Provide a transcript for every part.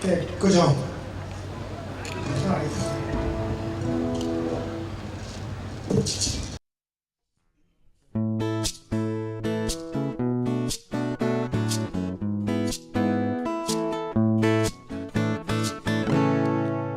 对，各位。不好意思。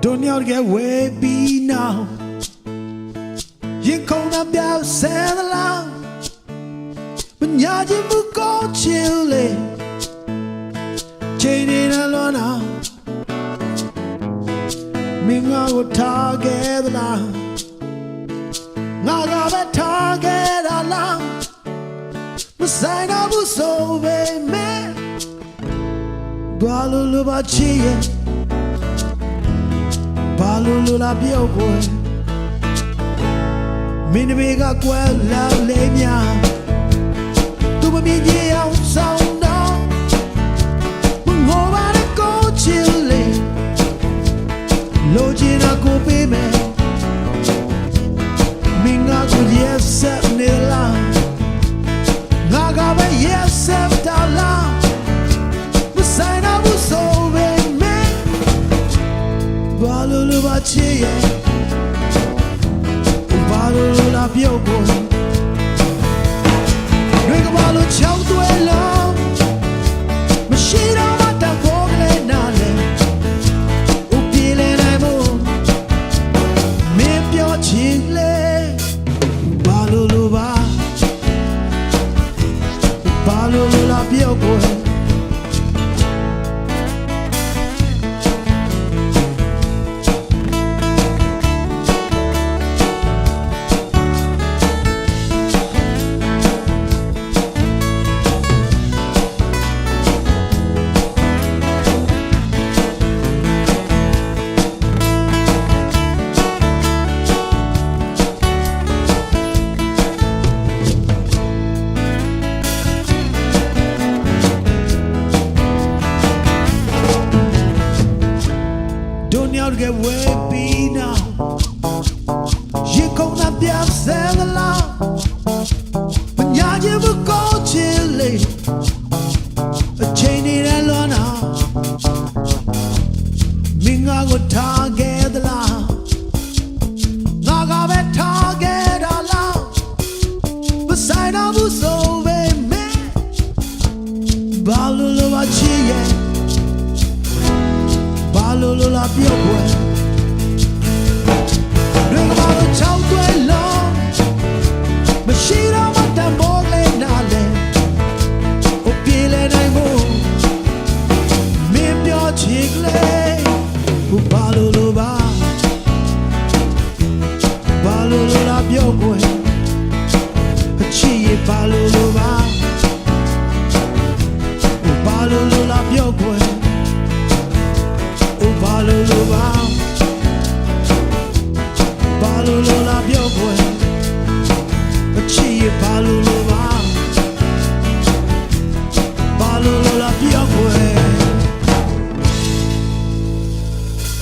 tonight I get way be now，因空难表生了，不廿日不高兴嘞。old target alarm. Knock off that target alarm. Musina busobe me. Balulu bachie. Balulu la biogwe. la kwela lemia. ချစ်ရဲ့ဘာလို့လို့လာပြုတ်ကိုတွေကဘာလို့ချောင်းသွဲလို့မရှိတော့မတဘောကလေးနာလေဥပြေလေနိုင်မို့မင်းပြောချင်လေဘာလို့လို့ပါဘာလို့လို့လာပြု တ်ကို Don't you get way be now? You gonna be upset a lot when you give a go chilly. A chain in a lona. Minga go target the ပြော့ွယ်လူကမာတို့ချောင်းတွဲလုံးမရှိတော့မှတမောလဲနာလဲဟိုပြေးလဲနိုင်မို့မင်းပြောချင်လေဟိုဘာလို့လိုပါဘာလို့လိုလားပြော့ွယ်အချစ်ရဘာလို့လိုပါဘာလို့လိုလားပြော့ွယ်